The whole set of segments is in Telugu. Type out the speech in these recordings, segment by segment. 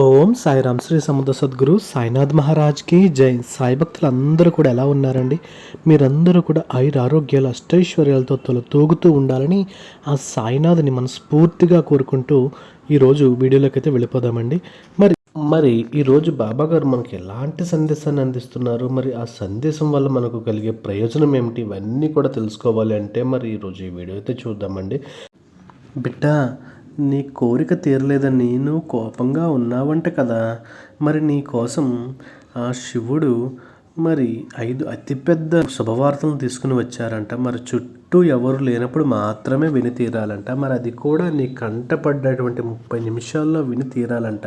ఓం సాయిరామ్ శ్రీ సముద్ర సద్గురు సాయినాథ్ మహారాజ్కి జై. సాయి భక్తులు అందరూ కూడా ఎలా ఉన్నారండి? మీరందరూ కూడా ఆయుర ఆరోగ్యాలు అష్టైశ్వర్యాలతో తొల తూగుతూ ఉండాలని ఆ సాయినాథ్ని మనస్ఫూర్తిగా కోరుకుంటూ ఈరోజు వీడియోలోకి అయితే వెళ్ళిపోదామండి. మరి మరి ఈరోజు బాబా గారు మనకి ఎలాంటి సందేశాన్ని అందిస్తున్నారు? మరి ఆ సందేశం వల్ల మనకు కలిగే ప్రయోజనం ఏమిటి? ఇవన్నీ కూడా తెలుసుకోవాలి అంటే మరి ఈరోజు ఈ వీడియో అయితే చూద్దామండి. బిడ్డ నీ కోరిక తీరలేదని నువ్వు కోపంగా ఉన్నావంట కదా. మరి నీ కోసం ఆ శివుడు మరి ఐదు అతిపెద్ద శుభవార్తలను తీసుకుని వచ్చారంట. మరి చుట్టూ ఎవరు లేనప్పుడు మాత్రమే విని తీరాలంట. మరి అది కూడా నీ కంటపడ్డటువంటి ముప్పై నిమిషాల్లో విని తీరాలంట.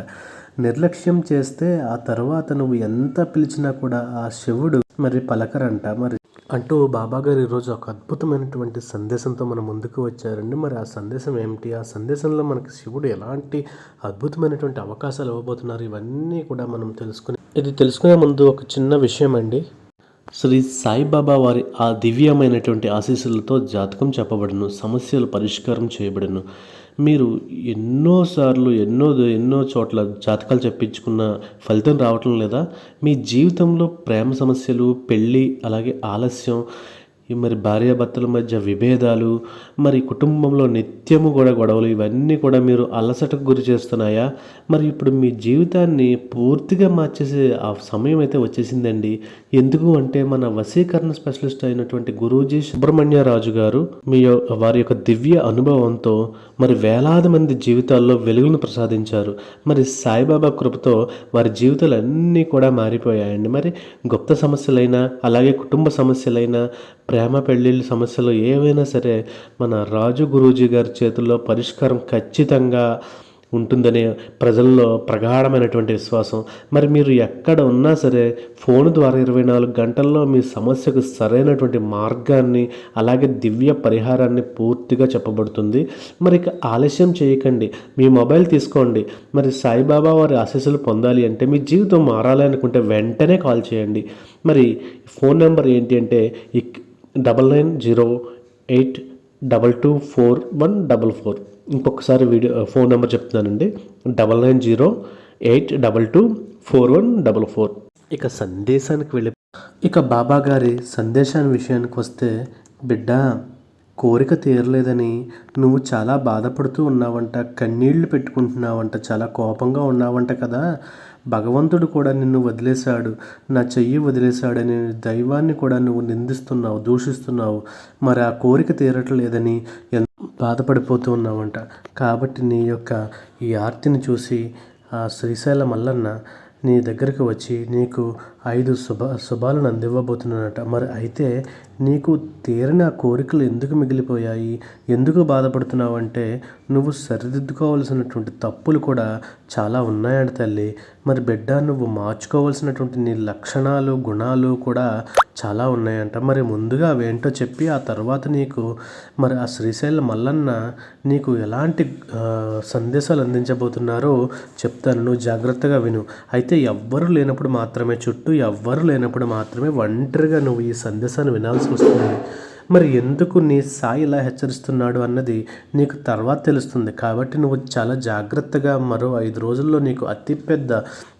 నిర్లక్ష్యం చేస్తే ఆ తర్వాత నువ్వు ఎంత పిలిచినా కూడా ఆ శివుడు మరి పలకరంట. మరి అంటూ బాబా గారు ఈరోజు ఒక అద్భుతమైనటువంటి సందేశంతో మన ముందుకు వచ్చారండి. మరి ఆ సందేశం ఏమిటి? ఆ సందేశంలో మనకి శివుడు ఎలాంటి అద్భుతమైనటువంటి అవకాశాలు ఇవ్వబోతున్నారు? ఇవన్నీ కూడా మనం తెలుసుకుని ఇది తెలుసుకునే ముందు ఒక చిన్న విషయం అండి. శ్రీ సాయిబాబా వారి ఆ దివ్యమైనటువంటి ఆశీస్సులతో జాతకం చెప్పబడును సమస్యలు పరిష్కారం చేయబడును. మీరు ఎన్నోసార్లు ఎన్నో ఎన్నో చోట్ల జాతకాలు చెప్పించుకున్న ఫలితం రావటం లేదా? మీ జీవితంలో ప్రేమ సమస్యలు పెళ్ళి అలాగే ఆలస్యం మరి భార్యాభర్తల మధ్య విభేదాలు మరి కుటుంబంలో నిత్యము కూడా గొడవలు ఇవన్నీ కూడా మీరు అలసటకు గురి చేస్తున్నాయా? మరి ఇప్పుడు మీ జీవితాన్ని పూర్తిగా మార్చేసే ఆ సమయం అయితే వచ్చేసిందండి. ఎందుకు అంటే మన వశీకరణ స్పెషలిస్ట్ అయినటువంటి గురూజీ సుబ్రహ్మణ్యరాజు గారు మీ వారి యొక్క దివ్య అనుభవంతో మరి వేలాది మంది జీవితాల్లో వెలుగును ప్రసాదించారు. మరి సాయిబాబా కృపతో వారి జీవితాలు అన్నీ కూడా మారిపోయాయండి. మరి గుప్త సమస్యలైనా అలాగే కుటుంబ సమస్యలైనా ప్రేమ పెళ్ళిళ్ళ సమస్యలు ఏవైనా సరే మన రాజు గురూజీ గారి చేతుల్లో పరిష్కారం ఖచ్చితంగా ఉంటుందనే ప్రజల్లో ప్రగాఢమైనటువంటి విశ్వాసం. మరి మీరు ఎక్కడ ఉన్నా సరే ఫోన్ ద్వారా ఇరవై నాలుగు గంటల్లో మీ సమస్యకు సరైనటువంటి మార్గాన్ని అలాగే దివ్య పరిహారాన్ని పూర్తిగా చెప్పబడుతుంది. మరి ఇక ఆలస్యం చేయకండి. మీ మొబైల్ తీసుకోండి. మరి సాయిబాబా వారి ఆశీస్సులు పొందాలి అంటే మీ జీవితం మారాలి అనుకుంటే వెంటనే కాల్ చేయండి. మరి ఫోన్ నెంబర్ ఏంటి అంటే double nine zero eight double two four one double four. ఇంకొకసారి వీడియో ఫోన్ నెంబర్ చెప్తున్నానండి. Double nine zero eight double two four one double four. ఇక సందేశానికి వెళ్ళి ఇక బాబా గారి సందేశాన్ని విషయానికి వస్తే బిడ్డ కోరిక తీరలేదని నువ్వు చాలా బాధపడుతూ ఉన్నావంట కన్నీళ్ళు పెట్టుకుంటున్నావంట చాలా కోపంగా ఉన్నావంట కదా. భగవంతుడు కూడా నిన్ను వదిలేశాడు. నా చెయ్యి వదిలేశాడని దైవాన్ని కూడా నువ్వు నిందిస్తున్నావు దూషిస్తున్నావు. మరి ఆ కోరిక తీరట్లేదని ఎంత బాధపడిపోతూ ఉన్నావంట. కాబట్టి నీ యొక్క ఈ ఆర్తిని చూసి ఆ శ్రీశైల మల్లన్న నీ దగ్గరికి వచ్చి నీకు ఐదు శుభ శుభాలను అందివ్వబోతున్నానట మరి అయితే నీకు తీరిన కోరికలు ఎందుకు మిగిలిపోయాయి? ఎందుకు బాధపడుతున్నావు అంటే నువ్వు సరిదిద్దుకోవాల్సినటువంటి తప్పులు కూడా చాలా ఉన్నాయంట తల్లి. మరి బిడ్డ నువ్వు మార్చుకోవాల్సినటువంటి నీ లక్షణాలు గుణాలు కూడా చాలా ఉన్నాయంట. మరి ముందుగా అవేంటో చెప్పి ఆ తర్వాత నీకు మరి ఆ శ్రీశైలం మల్లన్న నీకు ఎలాంటి సందేశాలు అందించబోతున్నారో చెప్తాను. నువ్వు జాగ్రత్తగా విను. అయితే ఎవ్వరు లేనప్పుడు మాత్రమే చుట్టూ ఎవ్వరు లేనప్పుడు మాత్రమే ఒంటరిగా నువ్వు ఈ సందేశాన్ని వినాల్సి వస్తుంది. మరి ఎందుకు నీ సాయి ఇలా హెచ్చరిస్తున్నాడు అన్నది నీకు తర్వాత తెలుస్తుంది. కాబట్టి నువ్వు చాలా జాగ్రత్తగా మరో ఐదు రోజుల్లో నీకు అతిపెద్ద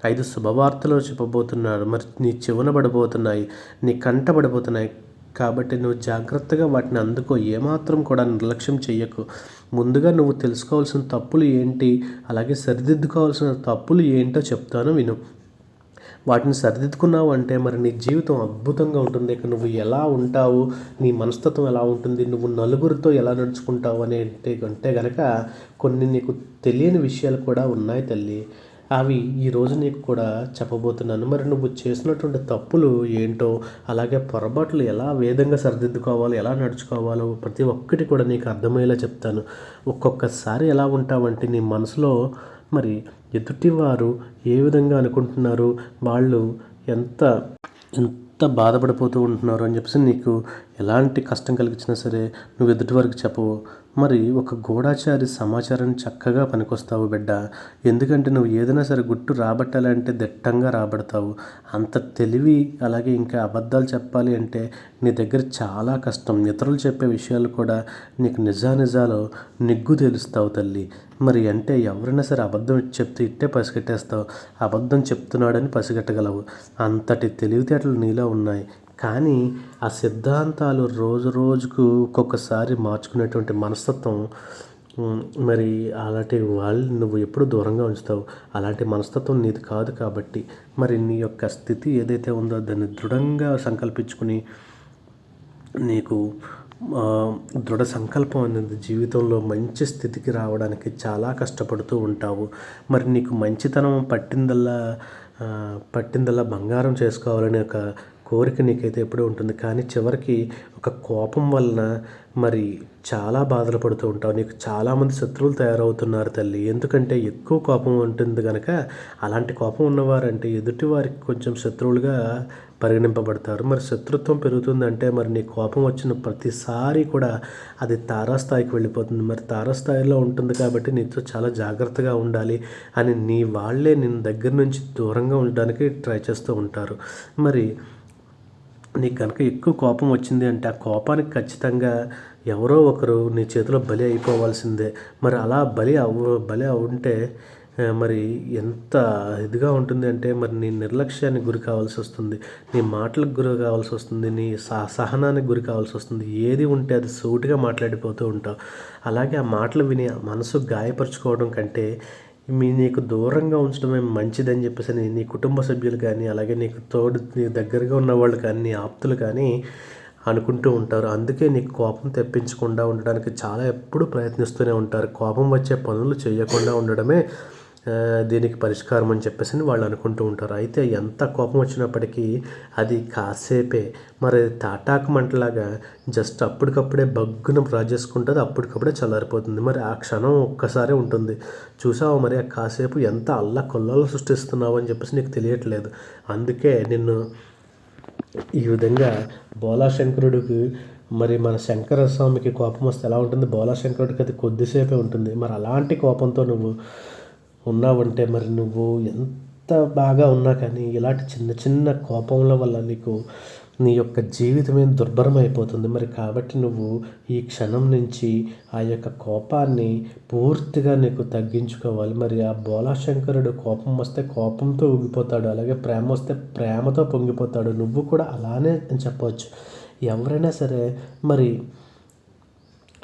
ఐదు శుభవార్తలు చెప్పబోతున్నాడు మరి నీ చెవున పడబోతున్నాయి నీ కంట పడబోతున్నాయి కాబట్టి నువ్వు జాగ్రత్తగా వాటిని అందుకో. ఏమాత్రం కూడా నిర్లక్ష్యం చేయకు ముందుగా నువ్వు తెలుసుకోవాల్సిన తప్పులు ఏంటి? అలాగే సరిదిద్దుకోవాల్సిన తప్పులు ఏంటో చెప్తాను విను. వాటిని సరిదిద్దుకున్నావు అంటే మరి నీ జీవితం అద్భుతంగా ఉంటుంది. ఇక నువ్వు ఎలా ఉంటావు? నీ మనస్తత్వం ఎలా ఉంటుంది? నువ్వు నలుగురితో ఎలా నడుచుకుంటావు అనే అంటే గనక కొన్ని నీకు తెలియని విషయాలు కూడా ఉన్నాయి తల్లి. అవి ఈరోజు నీకు కూడా చెప్పబోతున్నాను. మరి నువ్వు చేసినటువంటి తప్పులు ఏంటో అలాగే పొరపాట్లు ఎలా వేదంగా సరిదిద్దుకోవాలో ఎలా నడుచుకోవాలో ప్రతి ఒక్కటి కూడా నీకు అర్థమయ్యేలా చెప్తాను. ఒక్కొక్కసారి ఎలా ఉంటావంటే నీ మనసులో మరి ఎదుటివారు ఏ విధంగా అనుకుంటున్నారు వాళ్ళు ఎంత ఎంత బాధపడిపోతూ ఉంటున్నారు అని చెప్పేసి నీకు ఎలాంటి కష్టం కలిగించినా సరే నువ్వు ఎదుటివారికి చెప్పవు. మరి ఒక గూఢాచారి సమాచారాన్ని చక్కగా పనికొస్తావు బిడ్డ. ఎందుకంటే నువ్వు ఏదైనా సరే గుట్టు రాబట్టాలంటే దిట్టంగా రాబడతావు. అంత తెలివి అలాగే ఇంకా అబద్ధాలు చెప్పాలి అంటే నీ దగ్గర చాలా కష్టం. ఇతరులు చెప్పే విషయాలు కూడా నీకు నిజానిజాలు నిగ్గు తెలుస్తావు తల్లి. మరి అంటే ఎవరైనా సరే అబద్ధం చెప్తే ఇట్టే పసిగట్టేస్తావు. అబద్ధం చెప్తున్నాడని పసిగట్టగలవు. అంతటి తెలివితేటలు నీలో ఉన్నాయి. కానీ ఆ సిద్ధాంతాలు రోజు రోజుకు ఒక్కొక్కసారి మార్చుకునేటువంటి మనస్తత్వం మరి అలాంటి వాళ్ళు నువ్వు ఎప్పుడు దూరంగా ఉంచుతావు. అలాంటి మనస్తత్వం నీది కాదు కాబట్టి మరి నీ యొక్క స్థితి ఏదైతే ఉందో దాన్ని దృఢంగా సంకల్పించుకుని నీకు దృఢ సంకల్పం అనేది జీవితంలో మంచి స్థితికి రావడానికి చాలా కష్టపడుతూ ఉంటావు. మరి నీకు మంచితనం పట్టిందల్లా పట్టిందల్లా బంగారం చేసుకోవాలనే ఒక కోరిక నీకైతే ఎప్పుడూ ఉంటుంది. కానీ చివరికి ఒక కోపం వలన మరి చాలా బాధలు పడుతూ ఉంటావు. నీకు చాలామంది శత్రువులు తయారవుతున్నారు తల్లి. ఎందుకంటే ఎక్కువ కోపం ఉంటుంది కనుక అలాంటి కోపం ఉన్నవారంటే ఎదుటి వారికి కొంచెం శత్రువులుగా పరిగణింపబడతారు. మరి శత్రుత్వం పెరుగుతుందంటే మరి నీ కోపం వచ్చిన ప్రతిసారి కూడా అది తారాస్థాయికి వెళ్ళిపోతుంది. మరి తారాస్థాయిలో ఉంటుంది కాబట్టి నీతో చాలా జాగ్రత్తగా ఉండాలి అని నీ వాళ్ళే నిన్ను దగ్గర నుంచి దూరంగా ఉండడానికి ట్రై చేస్తూ ఉంటారు. మరి నీకు కనుక ఎక్కువ కోపం వచ్చింది అంటే ఆ కోపానికి ఖచ్చితంగా ఎవరో ఒకరు నీ చేతిలో బలి అయిపోవాల్సిందే. మరి అలా బలి అవ్వ బలి ఉంటే మరి ఎంత ఇదిగా ఉంటుంది అంటే మరి నీ నిర్లక్ష్యానికి గురి కావాల్సి వస్తుంది. నీ మాటలకు గురి కావాల్సి వస్తుంది. నీ సహ సహనానికి గురి కావాల్సి వస్తుంది. ఏది ఉంటే అది సూటిగా మాట్లాడిపోతూ ఉంటావు. అలాగే ఆ మాటలు విని మనసు గాయపరుచుకోవడం కంటే మీ నీకు దూరంగా ఉంచడమే మంచిదని చెప్పేసి నీ- నీ కుటుంబ సభ్యులు కానీ అలాగే నీకు తోడు నీ దగ్గరగా ఉన్న వాళ్ళు కానీ నీ ఆప్తులు కానీ అనుకుంటూ ఉంటారు. అందుకే నీకు కోపం తెప్పించకుండా ఉండడానికి చాలా ఎప్పుడు ప్రయత్నిస్తూనే ఉంటారు. కోపం వచ్చే పనులు చేయకుండా ఉండడమే దీనికి పరిష్కారం అని చెప్పేసి అని వాళ్ళు అనుకుంటూ ఉంటారు. అయితే ఎంత కోపం వచ్చినప్పటికీ అది కాసేపే. మరి తాటాకు మంటలాగా జస్ట్ అప్పటికప్పుడే బగ్గున రాజేసుకుంటుంది అప్పటికప్పుడే చల్లారిపోతుంది. మరి ఆ క్షణం ఒక్కసారే ఉంటుంది. చూసావు మరి ఆ కాసేపు ఎంత అల్ల కొల్లలు సృష్టిస్తున్నావు అని చెప్పేసి నీకు తెలియట్లేదు. అందుకే నిన్ను ఈ విధంగా బోలాశంకరుడికి మరి మన శంకర స్వామికి కోపం వస్తే ఎలా ఉంటుంది? బోలాశంకరుడికి అది కొద్దిసేపే ఉంటుంది. మరి అలాంటి కోపంతో నువ్వు ఉన్నావంటే మరి నువ్వు ఎంత బాగా ఉన్నా కానీ ఇలాంటి చిన్న చిన్న కోపంల వల్ల నీకు నీ యొక్క జీవితమే దుర్భరం అయిపోతుంది. మరి కాబట్టి నువ్వు ఈ క్షణం నుంచి ఆ యొక్క కోపాన్ని పూర్తిగా నీకు తగ్గించుకోవాలి. మరి ఆ బోలాశంకరుడు కోపం వస్తే కోపంతో ఊగిపోతాడు అలాగే ప్రేమ వస్తే ప్రేమతో పొంగిపోతాడు. నువ్వు కూడా అలానే అని చెప్పవచ్చు ఎవరైనా సరే మరి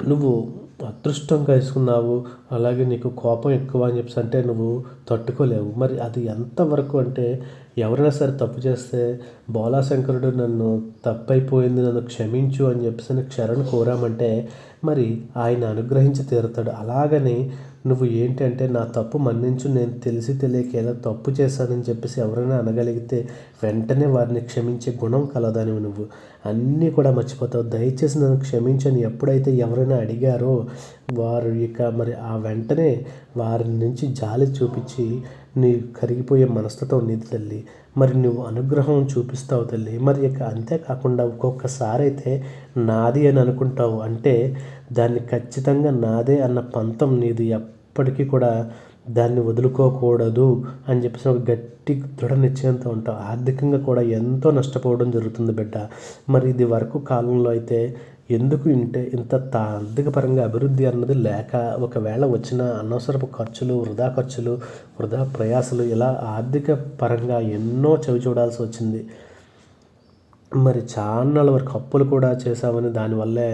నువ్వు అదృష్టం చేసుకున్నావు అలాగే నీకు కోపం ఎక్కువ అని చెప్పేసి అంటే నువ్వు తట్టుకోలేవు. మరి అది ఎంతవరకు అంటే ఎవరైనా సరే తప్పు చేస్తే బోలాశంకరుడు నన్ను తప్పైపోయింది నన్ను క్షమించు అని చెప్పేసి క్షరణ్ కోరామంటే మరి ఆయన అనుగ్రహించి తీరుతాడు. అలాగని నువ్వు ఏంటంటే నా తప్పు మన్నించు నేను తెలిసి తెలియక ఏదో తప్పు చేశానని చెప్పేసి ఎవరైనా అనగలిగితే వెంటనే వారిని క్షమించే గుణం కలదానివి నువ్వు. అన్నీ కూడా మర్చిపోతావు. దయచేసి నన్ను క్షమించని ఎప్పుడైతే ఎవరైనా అడిగారో వారు ఇక మరి ఆ వెంటనే వారి నుంచి జాలి చూపించి నీ కరిగిపోయే మనస్తత్వం నీది తల్లి. మరి నువ్వు అనుగ్రహం చూపిస్తావు తల్లి. మరి ఇక అంతేకాకుండా ఒక్కొక్కసారి అయితే నాది అని అనుకుంటావు అంటే దాన్ని ఖచ్చితంగా నాదే అన్న పంతం నీది ఎప్పటికీ కూడా దాన్ని వదులుకోకూడదు అని చెప్పేసి ఒక గట్టి దృఢ నిశ్చయంతో ఉంటావు ఆర్థికంగా కూడా ఎంతో నష్టపోవడం జరుగుతుంది బిడ్డ. మరి ఇది వరకు కాలంలో అయితే ఎందుకు ఇంటే ఇంత తా పరంగా అభివృద్ధి అన్నది లేక ఒకవేళ వచ్చిన అనవసరపు ఖర్చులు వృధా ఖర్చులు వృధా ప్రయాసలు ఇలా ఆర్థిక పరంగా ఎన్నో చవి చూడాల్సి వచ్చింది. మరి చాలా వరకు అప్పులు కూడా చేసావని దానివల్లే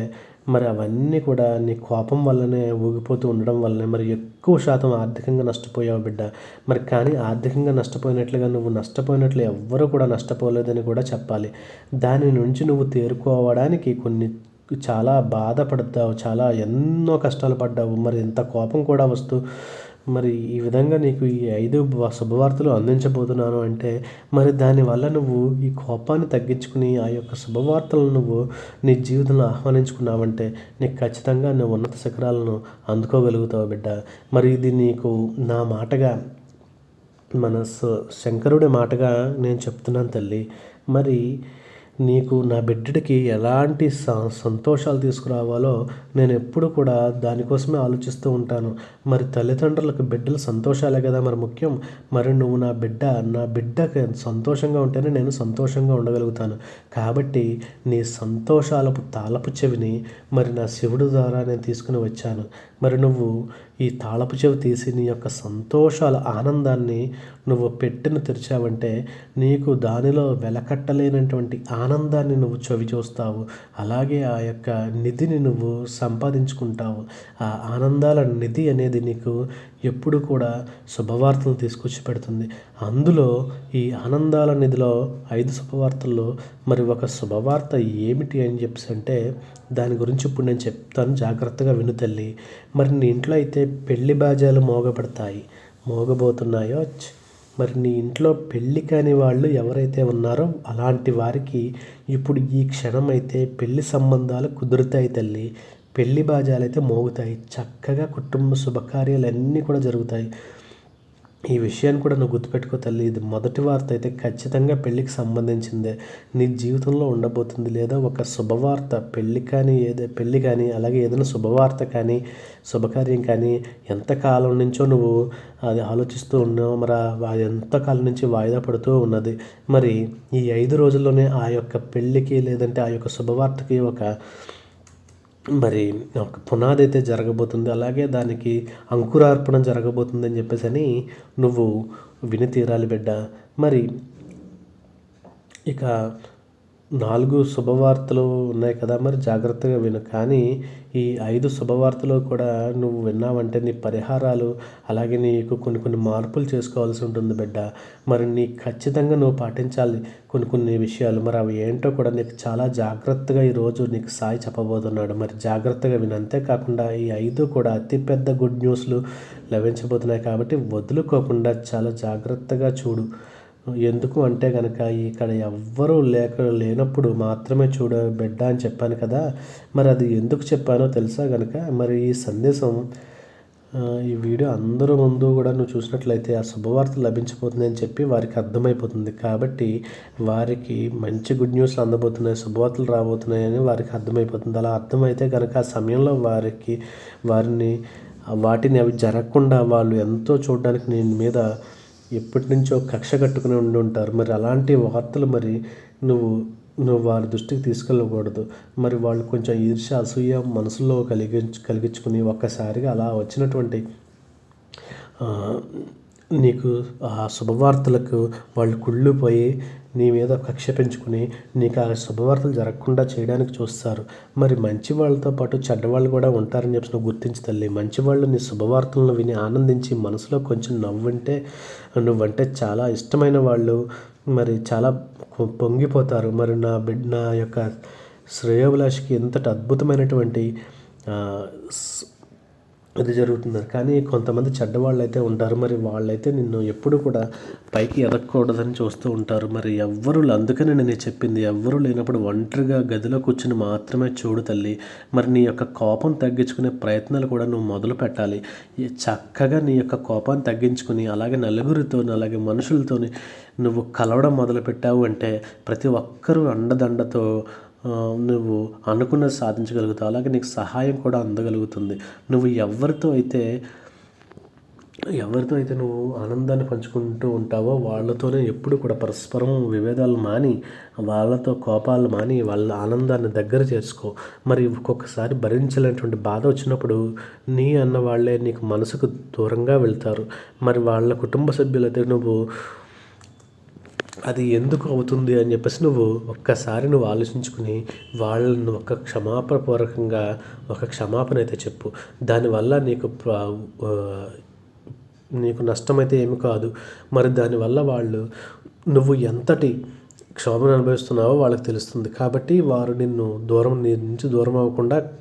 మరి అవన్నీ కూడా నీ కోపం వల్లనే ఊగిపోతూ ఉండడం వల్లనే మరి ఎక్కువ శాతం ఆర్థికంగా నష్టపోయావు బిడ్డ. మరి కానీ ఆర్థికంగా నష్టపోయినట్లుగా నువ్వు నష్టపోయినట్లు ఎవ్వరూ కూడా నష్టపోలేదని కూడా చెప్పాలి. దాని నుంచి నువ్వు తేరుకోవడానికి కొన్ని చాలా బాధపడతావు చాలా ఎన్నో కష్టాలు పడ్డావు. మరి ఇంత కోపం కూడా వస్తూ మరి ఈ విధంగా నీకు ఈ ఐదు శుభవార్తలు అందించబోతున్నాను అంటే మరి దానివల్ల నువ్వు ఈ కోపాన్ని తగ్గించుకుని ఆ యొక్క శుభవార్తలను నువ్వు నీ జీవితంలో ఆహ్వానించుకున్నావంటే నీకు ఖచ్చితంగా నువ్వు ఉన్నత శిఖరాలను అందుకోగలుగుతావు బిడ్డ. మరి ఇది నీకు నా మాటగా మన శంకరుడి మాటగా నేను చెప్తున్నాను తల్లి. మరి నీకు నా బిడ్డడికి ఎలాంటి స సంతోషాలు తీసుకురావాలో నేను ఎప్పుడు కూడా దానికోసమే ఆలోచిస్తూ ఉంటాను. మరి తల్లిదండ్రులకు బిడ్డల సంతోషాలే కదా మరి ముఖ్యం. మరి నువ్వు నా బిడ్డ నా బిడ్డకి సంతోషంగా ఉంటేనే నేను సంతోషంగా ఉండగలుగుతాను. కాబట్టి నీ సంతోషాలపు తాళపు చెవిని మరి నా శివుడు ద్వారా నేను తీసుకుని వచ్చాను. మరి నువ్వు ఈ తాళపు చెవి తీసి నీ యొక్క సంతోషాల ఆనందాన్ని నువ్వు పెట్టిన తెరిచావంటే నీకు దానిలో వెలకట్టలేనటువంటి ఆనందాన్ని నువ్వు చవి చూస్తావు. అలాగే ఆ యొక్క నిధిని నువ్వు సంపాదించుకుంటావు. ఆ ఆనందాల నిధి అనేది నీకు ఎప్పుడు కూడా శుభవార్తలు తీసుకొచ్చి పెడుతుంది. అందులో ఈ ఆనందాల నిధిలో ఐదు శుభవార్తల్లో మరి ఒక శుభవార్త ఏమిటి అని చెప్పేసి అంటే దాని గురించి ఇప్పుడు నేను చెప్తాను జాగ్రత్తగా విను తల్లి. మరి నీ ఇంట్లో అయితే పెళ్ళి బాజాలు మోగబడతాయి. మోగబోతున్నాయో? మరి నీ ఇంట్లో పెళ్ళి కాని వాళ్ళు ఎవరైతే ఉన్నారో అలాంటి వారికి ఇప్పుడు ఈ క్షణం అయితే పెళ్ళి సంబంధాలు కుదురుతాయి తల్లి. పెళ్ళి బాజాలు అయితే మోగుతాయి. చక్కగా కుటుంబ శుభకార్యాలు అన్నీ కూడా జరుగుతాయి. ఈ విషయాన్ని కూడా నువ్వు గుర్తుపెట్టుకో తల్లి. ఇది మొదటి వార్త అయితే ఖచ్చితంగా పెళ్ళికి సంబంధించిందే. నీ జీవితంలో ఉండబోతుంది లేదా ఒక శుభవార్త. పెళ్ళి కానీ ఏదో పెళ్ళి కానీ అలాగే ఏదైనా శుభవార్త కానీ శుభకార్యం కానీ ఎంతకాలం నుంచో నువ్వు అది ఆలోచిస్తూ ఉన్నావు. మరి ఆ ఎంతకాలం నుంచి వాయిదా పడుతూ ఉన్నది. మరి ఈ ఐదు రోజుల్లోనే ఆ యొక్క పెళ్ళికి లేదంటే ఆ యొక్క శుభవార్తకి ఒక మరి ఒక పునాది అయితే జరగబోతుంది అలాగే దానికి అంకురార్పణ జరగబోతుంది అని చెప్పేసి అని నువ్వు విని తీరాలి బిడ్డ. మరి ఇక నాలుగు శుభవార్తలు ఉన్నాయి కదా మరి జాగ్రత్తగా విను. కానీ ఈ ఐదు శుభవార్తలు కూడా నువ్వు విన్నావంటే నీ పరిహారాలు అలాగే నీకు కొన్ని కొన్ని మార్పులు చేసుకోవాల్సి ఉంటుంది బిడ్డ. మరి నీ ఖచ్చితంగా నువ్వు పాటించాలి కొన్ని కొన్ని విషయాలు. మరి అవి ఏంటో కూడా నీకు చాలా జాగ్రత్తగా ఈరోజు నీకు సాయి చెప్పబోతున్నాడు. మరి జాగ్రత్తగా విను. అంతేకాకుండా ఈ ఐదు కూడా అతిపెద్ద గుడ్ న్యూస్లు లభించబోతున్నాయి కాబట్టి వదులుకోకుండా చాలా జాగ్రత్తగా చూడు. ఎందుకు అంటే కనుక ఇక్కడ ఎవ్వరూ లేక లేనప్పుడు మాత్రమే చూడ బిడ్డ అని చెప్పాను కదా. మరి అది ఎందుకు చెప్పానో తెలుసా కనుక మరి ఈ సందేశం ఈ వీడియో అందరూ ముందు కూడా నువ్వు చూసినట్లయితే ఆ శుభవార్త లభించబోతుంది అని చెప్పి వారికి అర్థమైపోతుంది. కాబట్టి వారికి మంచి గుడ్ న్యూస్లు అందబోతున్నాయి శుభవార్తలు రాబోతున్నాయని వారికి అర్థమైపోతుంది. అలా అర్థమైతే కనుక ఆ సమయంలో వారికి వారిని వాటిని అవి జరగకుండా వాళ్ళు ఎంతో చూడడానికి నేను మీద ఎప్పటి నుంచో కక్ష కట్టుకుని ఉండి ఉంటారు. మరి అలాంటి వార్తలు మరి నువ్వు నువ్వు వారి దృష్టికి తీసుకెళ్ళకూడదు. మరి వాళ్ళు కొంచెం ఈర్ష అసూయ మనసులో కలిగించు కలిగించుకుని ఒక్కసారిగా అలా వచ్చినటువంటి నీకు ఆ శుభవార్తలకు వాళ్ళు కుళ్ళిపోయి నీ మీద కక్ష పెంచుకుని నీకు ఆ శుభవార్తలు జరగకుండా చేయడానికి చూస్తారు. మరి మంచి వాళ్ళతో పాటు చెడ్డవాళ్ళు కూడా ఉంటారని చెప్పి నువ్వు గుర్తించి తల్లి. మంచి వాళ్ళు నీ శుభవార్తలను విని ఆనందించి మనసులో కొంచెం నవ్వుంటే నువ్వంటే చాలా ఇష్టమైన వాళ్ళు. మరి చాలా పొంగిపోతారు. మరి నా బిడ్ నా యొక్క శ్రేయోభిలాషికి ఎంతటి అద్భుతమైనటువంటి అది ఇది జరుగుతున్నారు. కానీ కొంతమంది చెడ్డవాళ్ళు అయితే ఉంటారు. మరి వాళ్ళైతే నిన్ను ఎప్పుడు కూడా పైకి ఎదగకూడదని చూస్తూ ఉంటారు. మరి ఎవ్వరు అందుకనే నేను చెప్పింది ఎవ్వరూ లేనప్పుడు ఒంటరిగా గదిలో కూర్చుని మాత్రమే చూడు తల్లి. మరి నీ యొక్క కోపం తగ్గించుకునే ప్రయత్నాలు కూడా నువ్వు మొదలు పెట్టాలి. చక్కగా నీ యొక్క కోపాన్ని తగ్గించుకుని అలాగే నలుగురితో అలాగే మనుషులతోని నువ్వు కలవడం మొదలు పెట్టావు అంటే ప్రతి ఒక్కరూ అండదండతో నువ్వు అనుకున్నది సాధించగలుగుతావు. అలాగే నీకు సహాయం కూడా అందగలుగుతుంది. నువ్వు ఎవరితో అయితే ఎవరితో అయితే నువ్వు ఆనందాన్ని పంచుకుంటూ ఉంటావో వాళ్ళతోనే ఎప్పుడు కూడా పరస్పరం విభేదాలు మాని వాళ్ళతో కోపాలు మాని వాళ్ళ ఆనందాన్ని దగ్గర చేసుకో. మరి ఒక్కొక్కసారి భరించలేనటువంటి బాధ వచ్చినప్పుడు నీ అన్న వాళ్ళే నీకు మనసుకు దూరంగా వెళ్తారు. మరి వాళ్ళ కుటుంబ సభ్యులైతే నువ్వు అది ఎందుకు అవుతుంది అని చెప్పేసి నువ్వు ఒక్కసారి నువ్వు ఆలోచించుకుని వాళ్ళను ఒక క్షమాపణపూర్వకంగా ఒక క్షమాపణ అయితే చెప్పు. దానివల్ల నీకు నీకు నష్టమైతే ఏమి కాదు. మరి దానివల్ల వాళ్ళు నువ్వు ఎంతటి క్షోభను అనుభవిస్తున్నావో వాళ్ళకి తెలుస్తుంది. కాబట్టి వారు నిన్ను దూరం నీ నుంచి దూరం అవ్వకుండా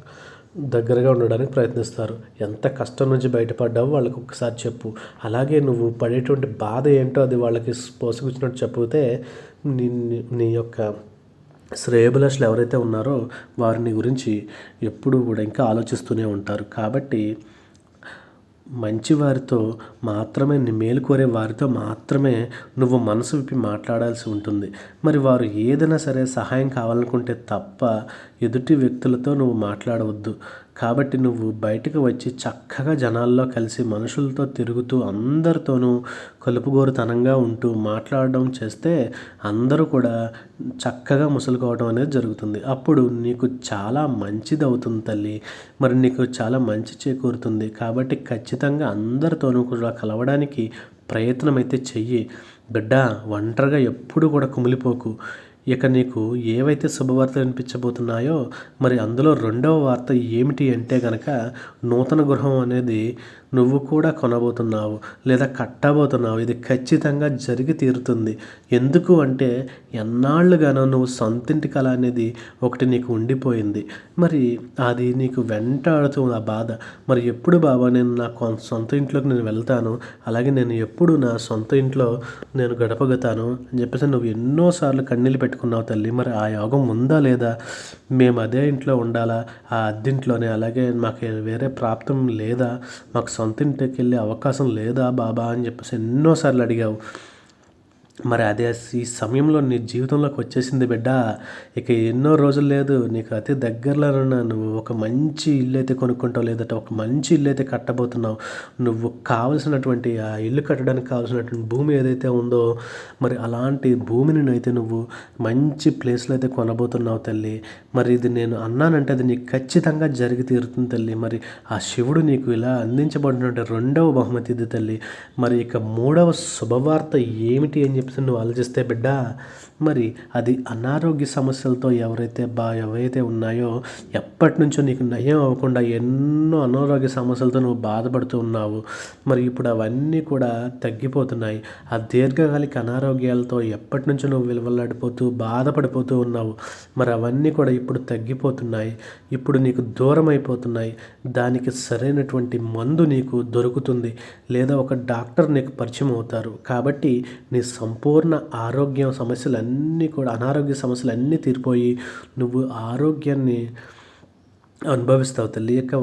దగ్గరగా ఉండడానికి ప్రయత్నిస్తారు. ఎంత కష్టం నుంచి బయటపడ్డావో వాళ్ళకి ఒక్కసారి చెప్పు. అలాగే నువ్వు పడేటువంటి బాధ ఏంటో అది వాళ్ళకి పోసుకొచ్చినట్టు చెప్పితే నీ నీ యొక్క శ్రేయభిలాషులు ఎవరైతే ఉన్నారో వారిని గురించి ఎప్పుడూ కూడా ఇంకా ఆలోచిస్తూనే ఉంటారు. కాబట్టి మంచి వారితో మాత్రమే నీ మేలు కోరే వారితో మాత్రమే నువ్వు మనసు విప్పి మాట్లాడాల్సి ఉంటుంది. మరి వారు ఏదైనా సరే సహాయం కావాలనుకుంటే తప్ప ఎదుటి వ్యక్తులతో నువ్వు మాట్లాడవద్దు. కాబట్టి నువ్వు బయటకు వచ్చి చక్కగా జనాల్లో కలిసి మనుషులతో తిరుగుతూ అందరితోనూ కలుపుగోరుతనంగా ఉంటూ మాట్లాడడం చేస్తే అందరూ కూడా చక్కగా ముసులుకోవడం అనేది జరుగుతుంది. అప్పుడు నీకు చాలా మంచిది అవుతుంది తల్లి. మరి నీకు చాలా మంచి చేకూరుతుంది. కాబట్టి ఖచ్చితంగా అందరితోనూ కూడా కలవడానికి ప్రయత్నం అయితే చెయ్యి. బిడ్డ ఒంటరిగా ఎప్పుడు కూడా కుమిలిపోకు. ఇక నీకు ఏవైతే శుభవార్తలు వినిపించబోతున్నాయో మరి అందులో రెండవ వార్త ఏమిటి అంటే కనుక నూతన గృహం అనేది నువ్వు కూడా కొనబోతున్నావు లేదా కట్టబోతున్నావు. ఇది ఖచ్చితంగా జరిగి తీరుతుంది. ఎందుకు అంటే ఎన్నాళ్ళుగానో నువ్వు సొంతింటి కళ అనేది ఒకటి నీకు ఉండిపోయింది. మరి అది నీకు వెంటాడుతుంది ఆ బాధ. మరి ఎప్పుడు బాబా నేను నా సొంత ఇంట్లోకి నేను వెళ్తాను? అలాగే నేను ఎప్పుడు నా సొంత ఇంట్లో నేను గడపగతాను? అని చెప్పేసి నువ్వు ఎన్నోసార్లు కన్నీళ్ళు పెట్టుకున్నావు తల్లి. మరి ఆ యోగం ఉందా లేదా? మేము అదే ఇంట్లో ఉండాలా? ఆ అద్దింట్లోనే. అలాగే మాకు వేరే ప్రాప్తం లేదా? మాకు సొంత ఇంటికి వెళ్ళే అవకాశం లేదా బాబా అని చెప్పేసి ఎన్నోసార్లు అడిగావు. మరి అదే ఈ సమయంలో నీ జీవితంలోకి వచ్చేసింది బిడ్డ. ఇక ఎన్నో రోజులు లేదు నీకు అతి దగ్గరలో నువ్వు ఒక మంచి ఇల్లు అయితే కొనుక్కుంటావు లేదంటే ఒక మంచి ఇల్లు అయితే కట్టబోతున్నావు. నువ్వు కావలసినటువంటి ఆ ఇల్లు కట్టడానికి కావాల్సినటువంటి భూమి ఏదైతే ఉందో మరి అలాంటి భూమిని అయితే నువ్వు మంచి ప్లేస్లో అయితే కొనబోతున్నావు తల్లి. మరి ఇది నేను అన్నానంటే అది నీకు ఖచ్చితంగా జరిగి తీరుతుంది తల్లి. మరి ఆ శివుడు నీకు ఇలా అందించబడినటువంటి రెండవ బహుమతి ఇది తల్లి. మరి ఇక మూడవ శుభవార్త ఏమిటి అని చెప్పి చెప్పేసి నువ్వు ఆలోచిస్తే బిడ్డ మరి అది అనారోగ్య సమస్యలతో ఎవరైతే బా ఎవరైతే ఉన్నాయో ఎప్పటి నుంచో నీకు నయం అవ్వకుండా ఎన్నో అనారోగ్య సమస్యలతో నువ్వు బాధపడుతూ ఉన్నావు. మరి ఇప్పుడు అవన్నీ కూడా తగ్గిపోతున్నాయి. ఆ దీర్ఘకాలిక అనారోగ్యాలతో ఎప్పటి నుంచో నువ్వు విలువలాడిపోతూ బాధపడిపోతూ ఉన్నావు. మరి అవన్నీ కూడా ఇప్పుడు తగ్గిపోతున్నాయి. ఇప్పుడు నీకు దూరం అయిపోతున్నాయి దానికి సరైనటువంటి మందు నీకు దొరుకుతుంది. లేదా ఒక డాక్టర్ నీకు పరిచయం అవుతారు. కాబట్టి నీ సంపూర్ణ ఆరోగ్యం అన్నీ కూడా అనారోగ్య సమస్యలు అన్నీ తీరిపోయి నువ్వు ఆరోగ్యాన్ని అనుభవిస్తావు తల్లి. ఇక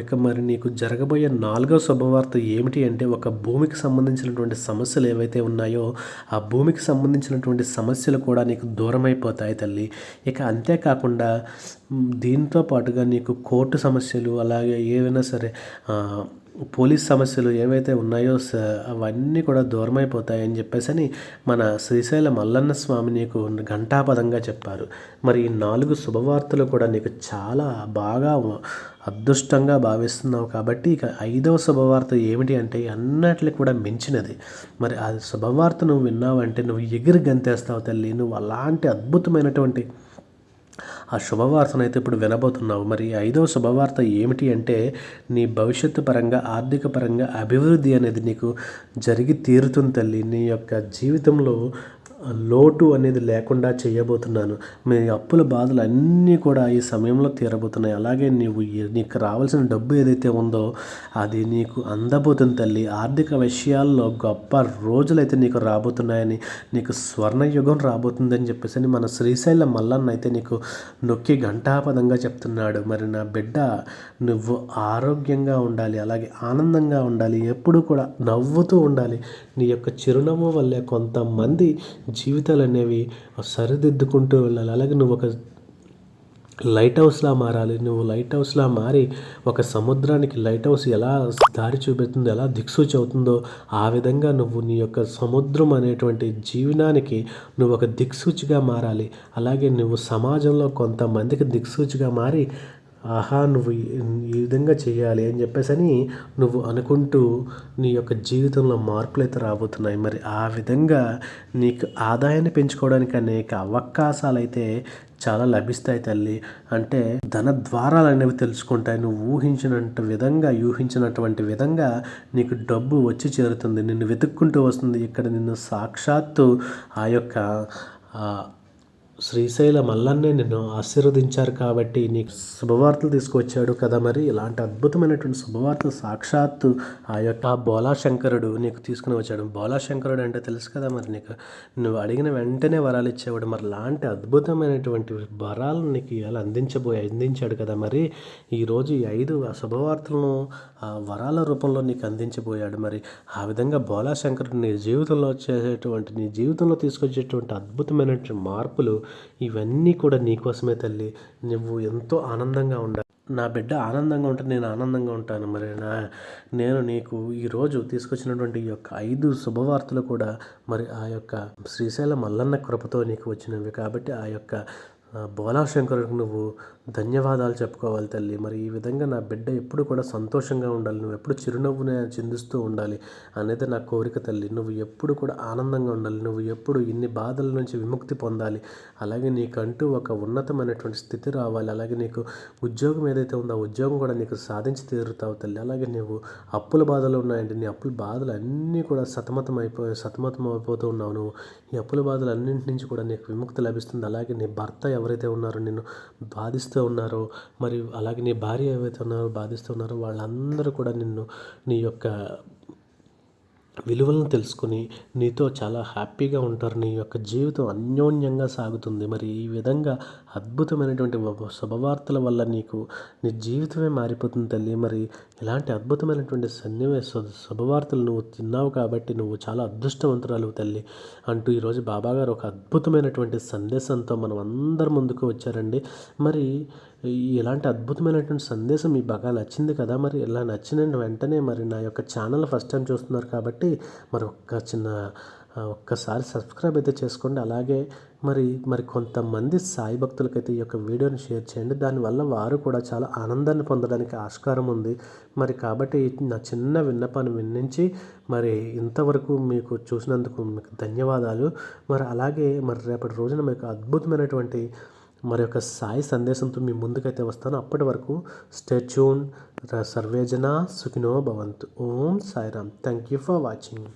ఇక మరి నీకు జరగబోయే నాలుగో శుభవార్త ఏమిటి అంటే ఒక భూమికి సంబంధించినటువంటి సమస్యలు ఏవైతే ఉన్నాయో ఆ భూమికి సంబంధించినటువంటి సమస్యలు కూడా నీకు దూరమైపోతాయి తల్లి. ఇక అంతేకాకుండా దీంతో పాటుగా నీకు కోర్టు సమస్యలు అలాగే ఏవైనా సరే పోలీస్ సమస్యలు ఏవైతే ఉన్నాయో అవన్నీ కూడా దూరం అయిపోతాయని చెప్పేసి అని మన శ్రీశైల మల్లన్న స్వామి నీకు ఘంటాపదంగా చెప్పారు. మరి ఈ నాలుగు శుభవార్తలు కూడా నీకు చాలా బాగా అదృష్టంగా భావిస్తున్నావు కాబట్టి ఇక ఐదవ శుభవార్త ఏమిటి అంటే అన్నట్లు కూడా మించినది. మరి ఆ శుభవార్త నువ్వు విన్నావంటే నువ్వు ఎగిరి గంతేస్తావు తల్లి. నువ్వు అలాంటి అద్భుతమైనటువంటి ఆ శుభవార్తను అయితే ఇప్పుడు వినబోతున్నావు. మరి ఐదవ శుభవార్త ఏమిటి అంటే నీ భవిష్యత్తు పరంగా ఆర్థిక పరంగా అభివృద్ధి అనేది నీకు జరిగి తీరుతుంది తల్లి. నీ యొక్క జీవితంలో లోటు అనేది లేకుండా చేయబోతున్నాను. మీ అప్పుల బాధలు అన్నీ కూడా ఈ సమయంలో తీరబోతున్నాయి. అలాగే నీవు నీకు రావాల్సిన డబ్బు ఏదైతే ఉందో అది నీకు అందబోతుంది తల్లి. ఆర్థిక విషయాల్లో గొప్ప రోజులైతే నీకు రాబోతున్నాయని నీకు స్వర్ణయుగం రాబోతుందని చెప్పేసి అని మన శ్రీశైలం మల్లన్న అయితే నీకు నొక్కి ఘంటాపదంగా చెప్తున్నాడు. మరి నా బిడ్డ నువ్వు ఆరోగ్యంగా ఉండాలి అలాగే ఆనందంగా ఉండాలి ఎప్పుడు కూడా నవ్వుతూ ఉండాలి. నీ యొక్క చిరునవ్వు వల్లే కొంతమంది జీవితాలు అనేవి సరిదిద్దుకుంటూ వెళ్ళాలి. అలాగే నువ్వు ఒక లైట్ హౌస్లా మారాలి. నువ్వు లైట్ హౌస్లా మారి ఒక సముద్రానికి లైట్ హౌస్ ఎలా దారి చూపెడుతుందో ఎలా దిక్సూచి అవుతుందో ఆ విధంగా నువ్వు నీ యొక్క సముద్రం అనేటువంటి జీవనానికి నువ్వు ఒక దిక్సూచిగా మారాలి. అలాగే నువ్వు సమాజంలో కొంతమందికి దిక్సూచిగా మారి ఆహా నువ్వు ఈ విధంగా చేయాలి అని చెప్పేసి అని నువ్వు అనుకుంటూ నీ యొక్క జీవితంలో మార్పులు అయితే రాబోతున్నాయి. మరి ఆ విధంగా నీకు ఆదాయాన్ని పెంచుకోవడానికి అనేక అవకాశాలు అయితే చాలా లభిస్తాయి తల్లి. అంటే ధన ద్వారాలు అనేవి తెలుసుకుంటాయి. నువ్వు ఊహించినంత విధంగా ఊహించినటువంటి విధంగా నీకు డబ్బు వచ్చి చేరుతుంది. నిన్ను వెతుక్కుంటూ వస్తుంది. ఇక్కడ నిన్ను సాక్షాత్తు ఆ యొక్క శ్రీశైల మల్లన్నే నిన్ను ఆశీర్వదించారు కాబట్టి నీకు శుభవార్తలు తీసుకొచ్చాడు కదా మరి. ఇలాంటి అద్భుతమైనటువంటి శుభవార్తలు సాక్షాత్తు ఆ యొక్క బోలాశంకరుడు నీకు తీసుకుని వచ్చాడు. బోలాశంకరుడు అంటే తెలుసు కదా మరి నీకు. నువ్వు అడిగిన వెంటనే వరాలు ఇచ్చేవాడు. మరి లాంటి అద్భుతమైనటువంటి వరాలు నీకు ఇలా అందించబోయి అందించాడు కదా మరి. ఈరోజు ఈ ఐదు శుభవార్తలను ఆ వరాల రూపంలో నీకు అందించబోయాడు మరి. ఆ విధంగా బోలాశంకరుడు నీ జీవితంలో చేసేటువంటి నీ జీవితంలో తీసుకొచ్చేటువంటి అద్భుతమైనటువంటి మార్పులు ఇవన్నీ కూడా నీకోసమే తల్లి. నువ్వు ఎంతో ఆనందంగా ఉండాలి నా బిడ్డ ఆనందంగా ఉంటే నేను ఆనందంగా ఉంటాను. మరి నా నేను నీకు ఈరోజు తీసుకొచ్చినటువంటి ఈ యొక్క ఐదు శుభవార్తలు కూడా మరి ఆ యొక్క శ్రీశైల మల్లన్న కృపతో నీకు వచ్చినవి. కాబట్టి ఆ యొక్క బోలాశంకరుడికి నువ్వు ధన్యవాదాలు చెప్పుకోవాలి తల్లి. మరి ఈ విధంగా నా బిడ్డ ఎప్పుడు కూడా సంతోషంగా ఉండాలి. నువ్వు ఎప్పుడు చిరునవ్వుని చిందిస్తూ ఉండాలి అనేది నా కోరిక తల్లి. నువ్వు ఎప్పుడు కూడా ఆనందంగా ఉండాలి. నువ్వు ఎప్పుడు ఇన్ని బాధల నుంచి విముక్తి పొందాలి. అలాగే నీకంటూ ఒక ఉన్నతమైనటువంటి స్థితి రావాలి. అలాగే నీకు ఉద్యోగం ఏదైతే ఉందో ఆ ఉద్యోగం కూడా నీకు సాధించి తీరుతావు తల్లి. అలాగే నువ్వు అప్పుల బాధలు ఉన్నాయంటే నీ అప్పుల బాధలు అన్నీ కూడా సతమతం అయిపోయి సతమతం అయిపోతూ ఉన్నావు నువ్వు. ఈ అప్పుల బాధలు అన్నింటి నుంచి కూడా నీకు విముక్తి లభిస్తుంది. అలాగే నీ భర్త ఎవరైతే ఉన్నారో నిన్ను బాధిస్తూ ఉన్నారో మరియు అలాగే నీ భార్య ఏవైతే ఉన్నారో బాధిస్తూ ఉన్నారో వాళ్ళందరూ కూడా నిన్ను నీ యొక్క విలువలను తెలుసుకుని నీతో చాలా హ్యాపీగా ఉంటారు. నీ యొక్క జీవితం అన్యోన్యంగా సాగుతుంది. మరి ఈ విధంగా అద్భుతమైనటువంటి శుభవార్తల వల్ల నీకు నీ జీవితమే మారిపోతుంది తల్లి. మరి ఇలాంటి అద్భుతమైనటువంటి సన్నివేశ శుభవార్తలు నువ్వు తిన్నావు కాబట్టి నువ్వు చాలా అదృష్టవంతురాలు తల్లి. అంటూ ఈరోజు బాబాగారు ఒక అద్భుతమైనటువంటి సందేశంతో మనం అందరి ముందుకు వచ్చారండి. మరి ఈ ఇలాంటి అద్భుతమైనటువంటి సందేశం మీకు బాగా నచ్చింది కదా. మరి ఇలా నచ్చిన వెంటనే మరి నా యొక్క ఛానల్ ఫస్ట్ టైం చూస్తున్నారు కాబట్టి మరి ఒక్క చిన్న ఒక్కసారి సబ్స్క్రైబ్ అయితే చేసుకోండి. అలాగే మరి మరి కొంతమంది సాయి భక్తులకైతే ఈ యొక్క వీడియోని షేర్ చేయండి. దానివల్ల వారు కూడా చాలా ఆనందాన్ని పొందడానికి ఆస్కారం ఉంది. మరి కాబట్టి నా చిన్న విన్నపాన్ని విన్నించి మరి ఇంతవరకు మీకు చూసినందుకు మీకు ధన్యవాదాలు. మరి అలాగే మరి రేపటి రోజున మీకు అద్భుతమైనటువంటి మరి యొక్క సాయి సందేశంతో మీ ముందుకైతే వస్తాను. అప్పటి వరకు స్టాచ్యూన్ సర్వేజన సుఖినో భవంతు. Om Sairam. Thank you for watching